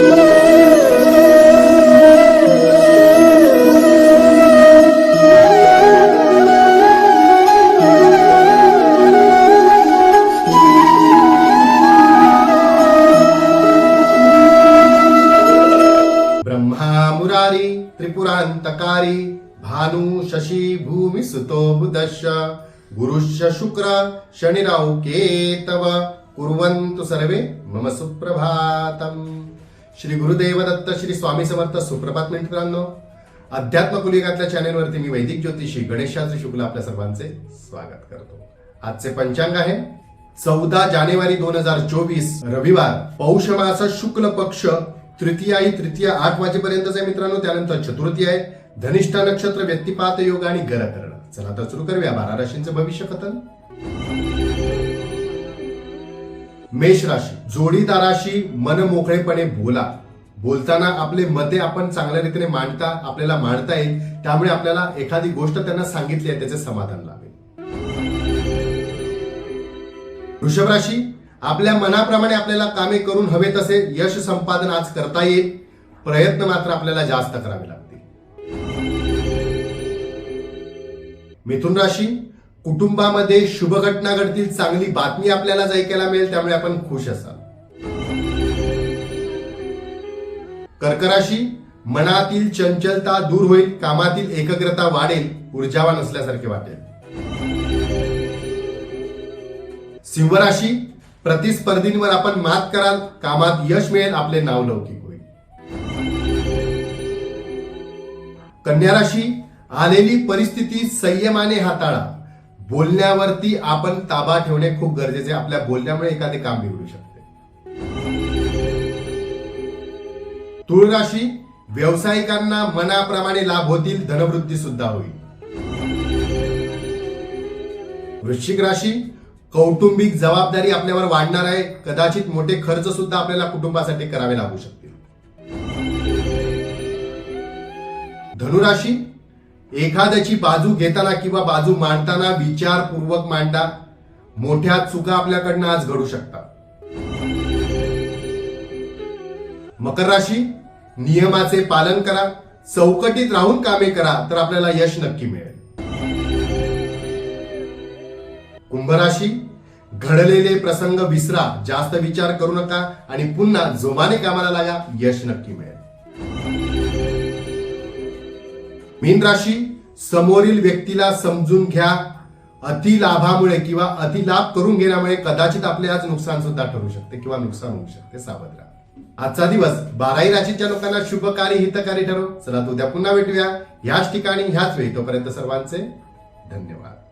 ब्रह्मा मुरारी त्रिपुरांतकारी भानु शशी भूमि सुतो बुधश्च। गुरुश्च शुक्र शनिराव केतव। कुर्वन्तु सर्वे मम सुप्रभातम्। श्री गुरुदेव दत्त श्री स्वामी समर्थ सुप्रभात मित्रांनो अध्यात्म कुलिकातल्या चॅनेलवरती मी वैदिक ज्योतिषी गणेश शास्त्री शुक्ल आपल्या सर्वांचे स्वागत करतो. आजचे पंचांग आहे चौदा जानेवारी दोन हजार चोवीस रविवार पौष मास शुक्ल पक्ष तृतीयाई तृतीय आठ वाजेपर्यंतच आहे मित्रांनो त्यानंतर चतुर्थी आहे धनिष्ठा नक्षत्र व्यक्तिपात योग आणि गरकरण चला तर सुरू करूया बारा राशींचं भविष्य कथन. मेष राशी जोडीदाराशी मन मोकळेपणे बोला. बोलताना आपले मते आपण चांगल्या रीतीने मांडता आपल्याला मांडता येईल. त्यामुळे आपल्याला एखादी गोष्ट त्यांना सांगितली आहे त्याचे समाधान लावेल वृषभ राशी आपल्या मनाप्रमाणे आपल्याला कामे करून हवे तसे यश संपादन आज करता येईल. प्रयत्न मात्र आपल्याला जास्त करावे लागतील. मिथुन राशी कुटुंबामध्ये शुभ घटना घडतील चांगली बातमी आपल्याला ऐकायला मिळेल त्यामुळे आपण खुश असाल. कर्कराशी मनातील चंचलता दूर होईल कामातील एकाग्रता वाढेल ऊर्जावान असल्यासारखे वाटेल. सिंहराशी प्रतिस्पर्धींवर आपण मात कराल कामात यश मिळेल आपले नाव लौकिक होईल. कन्या राशी आलेली परिस्थिती संयमाने हाताळा. बोलण्यावरती आपण ताबा ठेवणे खूप गरजेचे आपल्या बोलण्यामुळे एखादे काम बिघडू शकते. तुळ राशी व्यावसायिकांना मनाप्रमाणे लाभ होतील धनवृद्धी सुद्धा होईल. वृश्चिक राशी कौटुंबिक जबाबदारी आपल्यावर वाढणार आहे. कदाचित मोठे खर्च सुद्धा आपल्याला कुटुंबासाठी करावे लागू शकतील. धनुराशी एखाद्याची बाजू घेताना किंवा बाजू मांडताना विचारपूर्वक मांडा. मोठ्या चुका आपल्याकडनं आज घडू शकतात. मकर राशी नियमाचे पालन करा. चौकटीत राहून कामे करा तर आपल्याला यश नक्की मिळेल. कुंभराशी घडलेले प्रसंग विसरा जास्त विचार करू नका आणि पुन्हा जोमाने कामाला लागा यश नक्की मिळेल. मीन राशी समोरील व्यक्तीला समजून घ्या. अतिलाभामुळे किंवा अतिलाभ करून घेण्यामुळे कदाचित आपले आज नुकसान सुद्धा ठरू शकते किंवा नुकसान होऊ शकते सावध राहा. आजचा दिवस बाराही राशीच्या लोकांना शुभकारी हितकारी ठरो. चला उद्या पुन्हा भेटूया. ह्याच ठिकाणी ह्याच वेळी. तोपर्यंत सर्वांचे धन्यवाद.